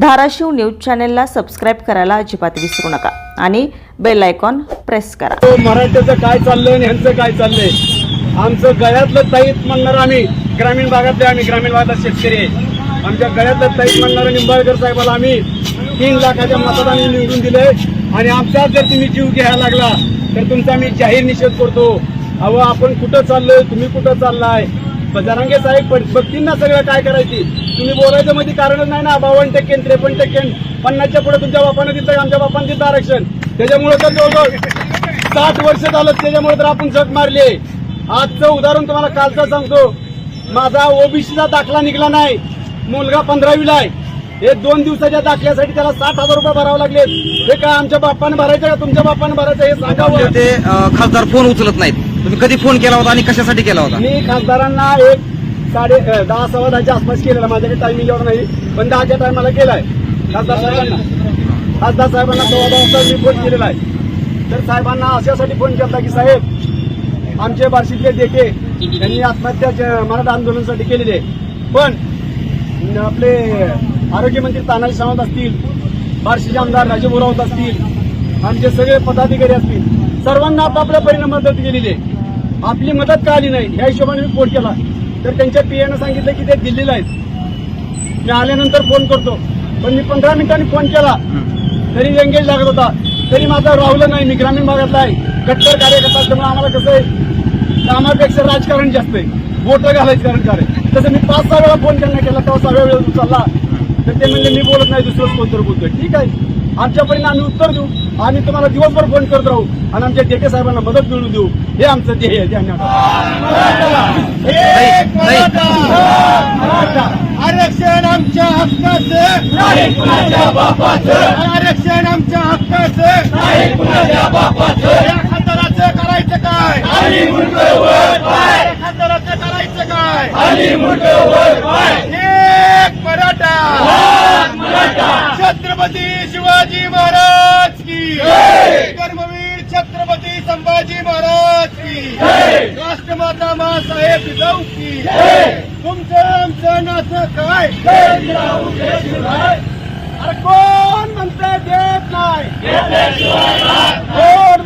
Dharashiv news चॅनेलला subscribe करायला अजिबात विसरू नका. आणि बेल आयकॉन प्रेस करा. मराठ्याचं काय चाललंय आणि ह्यांचं काय चाललंय? आमचं गळ्यातलं ताईत म्हणणार आम्ही. ग्रामीण भागातले आम्ही ग्रामीण भागात शेतकरी आहे. आमच्या गळ्यातलं ताईत म्हणणारा निंबाळकर साहेबाला आम्ही तीन लाखाच्या मतदानाने निवडून दिले आणि आमचा जर तुम्ही जीव घ्यायला लागला तर तुमचा मी जाहीर निषेध करतो. अहो आपण कुठं चाललोय? तुम्ही कुठं चाललाय? जरांगे साहेब बघतील ना सगळं काय करायची? तुम्ही बोलायचं मध्ये कारणच नाही ना. बावन्न टक्के त्रेपन्न टक्के पन्नासच्या पुढे तुमच्या बापानं दिलं आमच्या बापाने दिलं आरक्षण. त्याच्यामुळे तर जवळजवळ साठ वर्ष झालं त्याच्यामुळे तर आपण जग मारले आजचं उदाहरण तुम्हाला कालचं सांगतो. माझा ओबीसीचा दाखला निघला नाही. मुलगा पंधरावीला आहे. हे दोन दिवसाच्या दाखल्यासाठी त्याला साठ हजार रुपये भरावे लागले हे काय आमच्या बाप्पाने भरायचं का तुमच्या बाप्पाने भरायचं हे सांगावं? ते खासदार फोन उचलत नाहीत. तुम्ही कधी फोन केला होता आणि कशासाठी केला होता? मी खासदारांना एक साडे अ, दहा सव्वा दहाच्या आसपास केलेला माझ्याकडे टायमिंग एवढा नाही पण दहाच्या टायमाला केलाय. खासदार साहेबांना. खासदार साहेबांना सव्वा दहा वाजता मी फोन केलेला आहे. तर साहेबांना अशासाठी फोन केला की साहेब आमचे बार्शीतले देखे यांनी आत्महत्या ज- मराठा आंदोलनासाठी केलेले आहे. पण न- आपले आरोग्यमंत्री तानाजी सावंत असतील बार्शीचे आमदार राजे राऊत असतील आमचे सगळे पदाधिकारी असतील सर्वांना आपापल्या परिणाम मदत केलेली आहे. आपली मदत का आली नाही? ह्या हिशोबाने मी फोन केला. तर त्यांच्या पीएनं सांगितलं की ते दिल्लीला आहेत. मी आल्यानंतर फोन करतो. पण मी पंधरा मिनिटांनी फोन केला. तरी एंगेज लागत होता. तरी माझा राहुलं नाही मी ग्रामीण भागातला आहे. कट्टर कार्यकर्ता त्यामुळे आम्हाला कसं आहे? कामापेक्षा राजकारण जास्त आहे. मोठं घालायचं कारण कार्य तसं मी पाच सहा वेळा फोन त्यांना केला. तेव्हा सहाव्या वेळेस उचलला तर ते म्हणजे मी बोलत नाही दुसरंच कोणतरी बोलतोय. ठीक आहे. आमच्यापर्यंत आम्ही उत्तर देऊ. आम्ही तुम्हाला दिवसभर फोन करत राहू. आणि आमच्या डेके साहेबांना मदत मिळवून देऊ. हे आमचं ध्येय आहे. आरक्षण आमच्या हक्काचं. आरक्षण आमच्या हक्काचं. खासदाराचं करायचं काय? या खासदाराचं करायचं काय? एक मराठा. छत्रपती शिवाजी महाराज की कर्मवीर छत्रपती संभाजी महाराज की मासाहेब जिजाऊ की तुमचं आमचं नातं काय? अरे कोण म्हणतंय देत नाही? कोण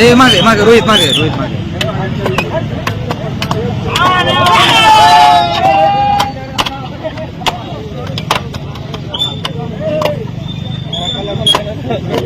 ए मागे मागे रोहित मागे रोहित मागे. Yeah.